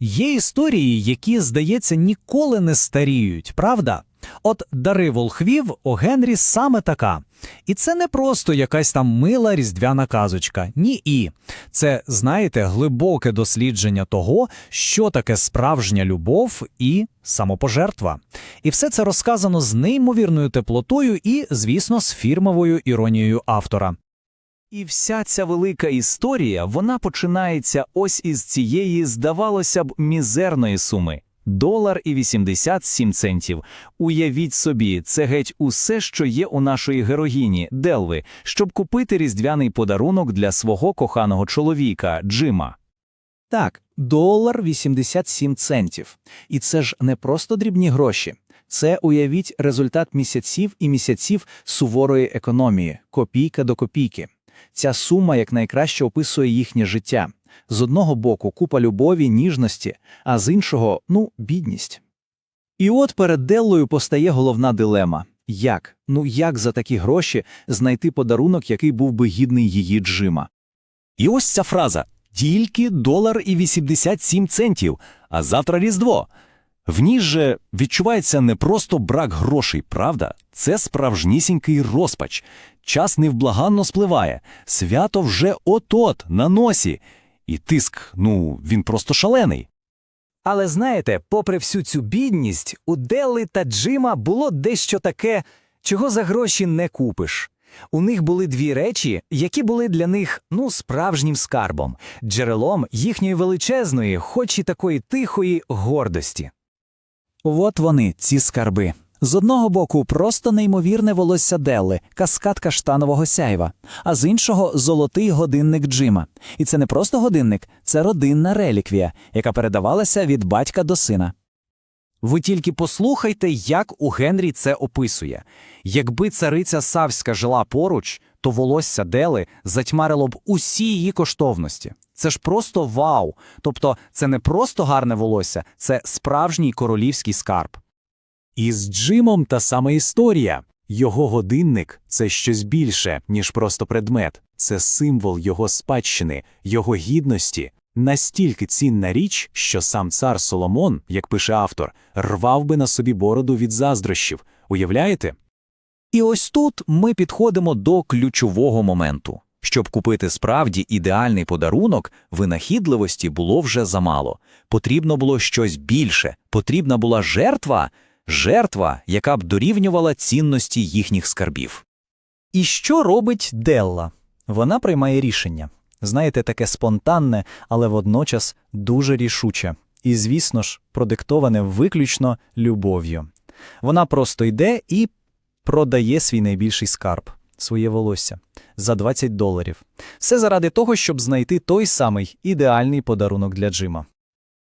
Є історії, які, здається, ніколи не старіють, правда? От дари волхвів о Генрі саме така. І це не просто якась там мила різдвяна казочка. Ні і. Це, знаєте, глибоке дослідження того, що таке справжня любов і самопожертва. І все це розказано з неймовірною теплотою і, звісно, з фірмовою іронією автора. І вся ця велика історія, вона починається ось із цієї, здавалося б, мізерної суми. Долар і 87 центів. Уявіть собі, це геть усе, що є у нашої героїні, Делви, щоб купити різдвяний подарунок для свого коханого чоловіка, Джима. Так, долар 87 центів. І це ж не просто дрібні гроші. Це, уявіть, результат місяців і місяців суворої економії, копійка до копійки. Ця сума якнайкраще описує їхнє життя. З одного боку купа любові, ніжності, а з іншого ну, бідність. І от перед Деллою постає головна дилема. Як? Ну як за такі гроші знайти подарунок, який був би гідний її Джима? І ось ця фраза тільки долар і 87 центів, а завтра Різдво. В ній же відчувається не просто брак грошей, правда? Це справжнісінький розпач. Час невблаганно спливає, свято вже от-от на носі. І тиск, ну, він просто шалений. Але знаєте, попри всю цю бідність, у Делли та Джима було дещо таке, чого за гроші не купиш. У них були дві речі, які були для них ну справжнім скарбом, джерелом їхньої величезної, хоч і такої тихої гордості. От вони, ці скарби. З одного боку, просто неймовірне волосся Делли, каскад каштанового сяйва, а з іншого золотий годинник Джима. І це не просто годинник, це родинна реліквія, яка передавалася від батька до сина. Ви тільки послухайте, як у Генрі це описує. Якби цариця Савська жила поруч, то волосся Дели затьмарило б усі її коштовності. Це ж просто вау. Тобто, це не просто гарне волосся, це справжній королівський скарб. І з Джимом та сама історія. Його годинник це щось більше, ніж просто предмет, це символ його спадщини, його гідності. Настільки цінна річ, що сам цар Соломон, як пише автор, рвав би на собі бороду від заздрощів. Уявляєте? І ось тут ми підходимо до ключового моменту. Щоб купити справді ідеальний подарунок, винахідливості було вже замало. Потрібно було щось більше, потрібна була жертва, жертва, яка б дорівнювала цінності їхніх скарбів. І що робить Делла? Вона приймає рішення. Знаєте, таке спонтанне, але водночас дуже рішуче. І, звісно ж, продиктоване виключно любов'ю. Вона просто йде і продає свій найбільший скарб, своє волосся, за 20 доларів. Все заради того, щоб знайти той самий ідеальний подарунок для Джима.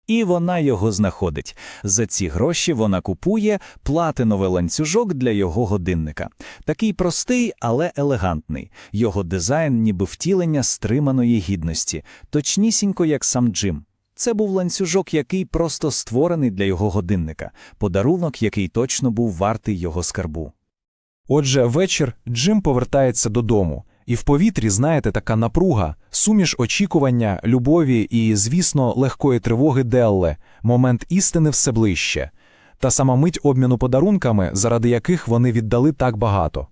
І вона його знаходить. За ці гроші вона купує платиновий ланцюжок для його годинника. Такий простий, але елегантний. Його дизайн ніби втілення стриманої гідності, точнісінько як сам Джим. Це був ланцюжок, який просто створений для його годинника, подарунок, який точно був вартий його скарбу. Отже, вечір Джим повертається додому, і в повітрі, знаєте, така напруга, суміш очікування, любові і, звісно, легкої тривоги Делле, момент істини все ближче, та сама мить обміну подарунками, заради яких вони віддали так багато.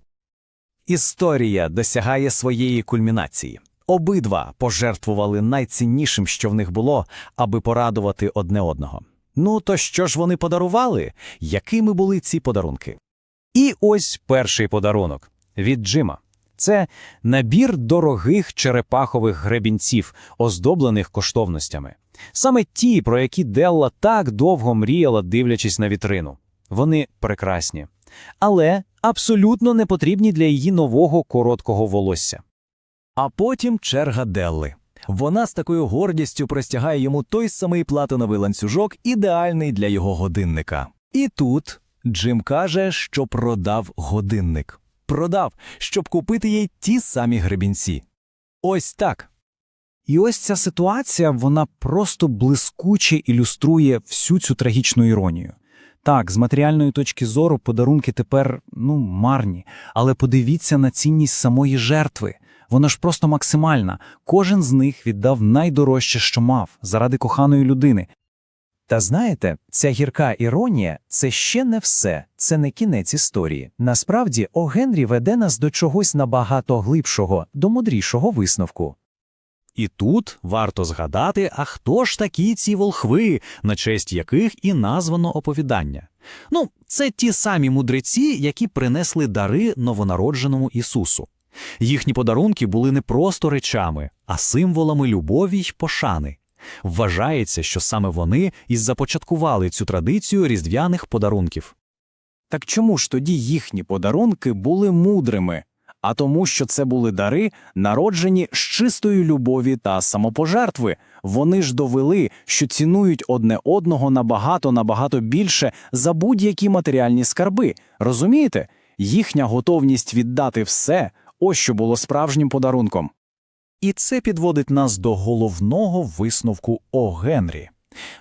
Історія досягає своєї кульмінації. Обидва пожертвували найціннішим, що в них було, аби порадувати одне одного. Ну то що ж вони подарували? Якими були ці подарунки? І ось перший подарунок від Джима. Це набір дорогих черепахових гребінців, оздоблених коштовностями. Саме ті, про які Делла так довго мріяла, дивлячись на вітрину. Вони прекрасні, але абсолютно не потрібні для її нового короткого волосся. А потім черга Делли. Вона з такою гордістю простягає йому той самий платиновий ланцюжок, ідеальний для його годинника. І тут Джим каже, що продав годинник. Продав, щоб купити їй ті самі гребінці. Ось так. І ось ця ситуація, вона просто блискуче ілюструє всю цю трагічну іронію. Так, з матеріальної точки зору подарунки тепер ну марні, але подивіться на цінність самої жертви. Вона ж просто максимальна. Кожен з них віддав найдорожче, що мав, заради коханої людини. Та знаєте, ця гірка іронія це ще не все, це не кінець історії. Насправді, О Генрі веде нас до чогось набагато глибшого, до мудрішого висновку. І тут варто згадати, а хто ж такі ці волхви, на честь яких і названо оповідання. Ну, це ті самі мудреці, які принесли дари новонародженому Ісусу. Їхні подарунки були не просто речами, а символами любові й пошани. Вважається, що саме вони і започаткували цю традицію різдвяних подарунків. Так чому ж тоді їхні подарунки були мудрими? А тому, що це були дари, народжені з чистої любові та самопожертви. Вони ж довели, що цінують одне одного набагато набагато більше за будь-які матеріальні скарби. Розумієте? Їхня готовність віддати все ось що було справжнім подарунком. І це підводить нас до головного висновку О Генрі.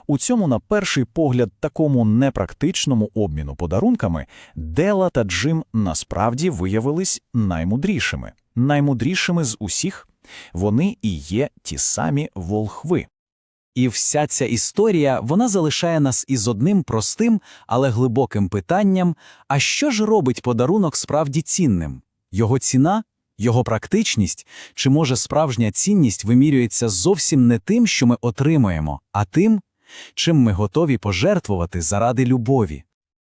У цьому, на перший погляд, такому непрактичному обміну подарунками Дела та Джим насправді виявились наймудрішими. Наймудрішими з усіх вони і є ті самі волхви. І вся ця історія вона залишає нас із одним простим, але глибоким питанням: а що ж робить подарунок справді цінним? Його ціна, його практичність, чи може справжня цінність вимірюється зовсім не тим, що ми отримуємо, а тим, чим ми готові пожертвувати заради любові,